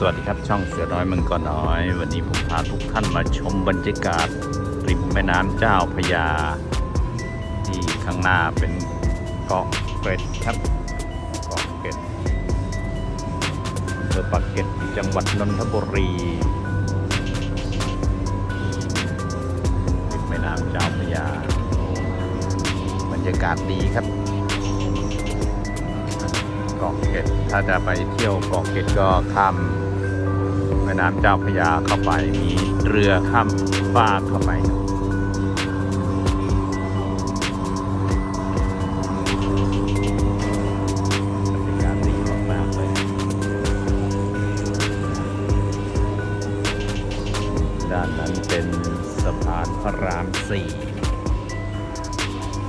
สวัสดีครับช่องเสือน้อยเมังกรน้อย วันนี้ผมพาทุกท่านมาชมบรรยากาศริมแม่น้ำเจ้าพยา ที่ข้างหน้าเป็นเกาะเกร็ดครับเกาะเกร็ดอำเภอปากเกร็ดจังหวัดนนทบุรีริมแม่น้ำเจ้าพยา บรรยากาศดีครับเกาะเกร็ดถ้าจะไปเที่ยวเกาะเกร็ดก็ข้าม น้ำเจ้าพระยาเข้าไป มีเรือข้ามฟากเข้าไปบรรยากาศดีมากๆเลยด้านนั้นเป็นสะพานพระรามสี่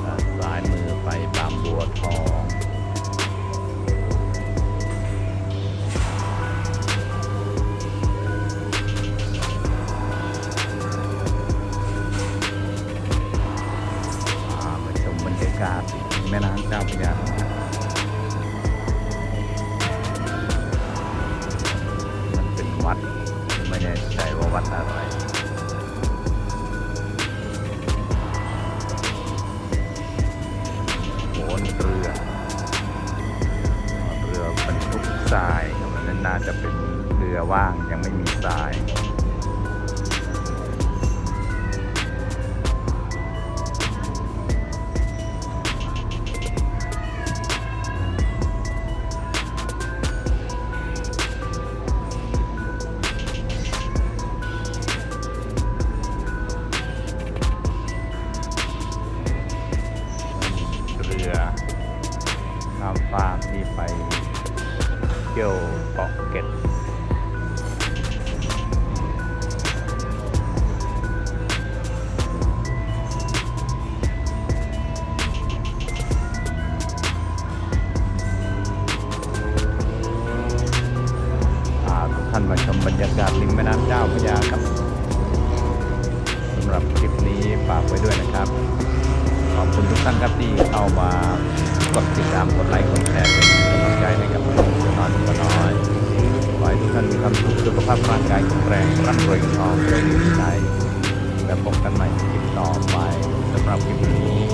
ด้านซ้ายมือไปบางบัวทอง กาศแม่น้ำเจ้าพระยามันเป็นวัด ไม่แน่ใจว่าวัดอะไรโขนเรือเรือบรรทุกทรายครันนั้นน่าจะเป็นเรือว่างยังไม่มีทราย ไปเที่ยวเกาะเก็ดพาทุกท่านมาชมบรรยากาศริมแม่น้ำเจ้าพระยาครับ คุณทุกท่านครับที่เข้ามากดติดตามกดไลค์กดแชร์เป็นกำลังใจให้กับช่องเสือนอนก็น้อยขอให้ทุกท่านมีความสุขสุขภาพร่างกายแข็งแรงร่ำรวยเงินทองเรื่องดีใจและพบกันใหม่คลิปต่อไปสำหรับคลิปนี้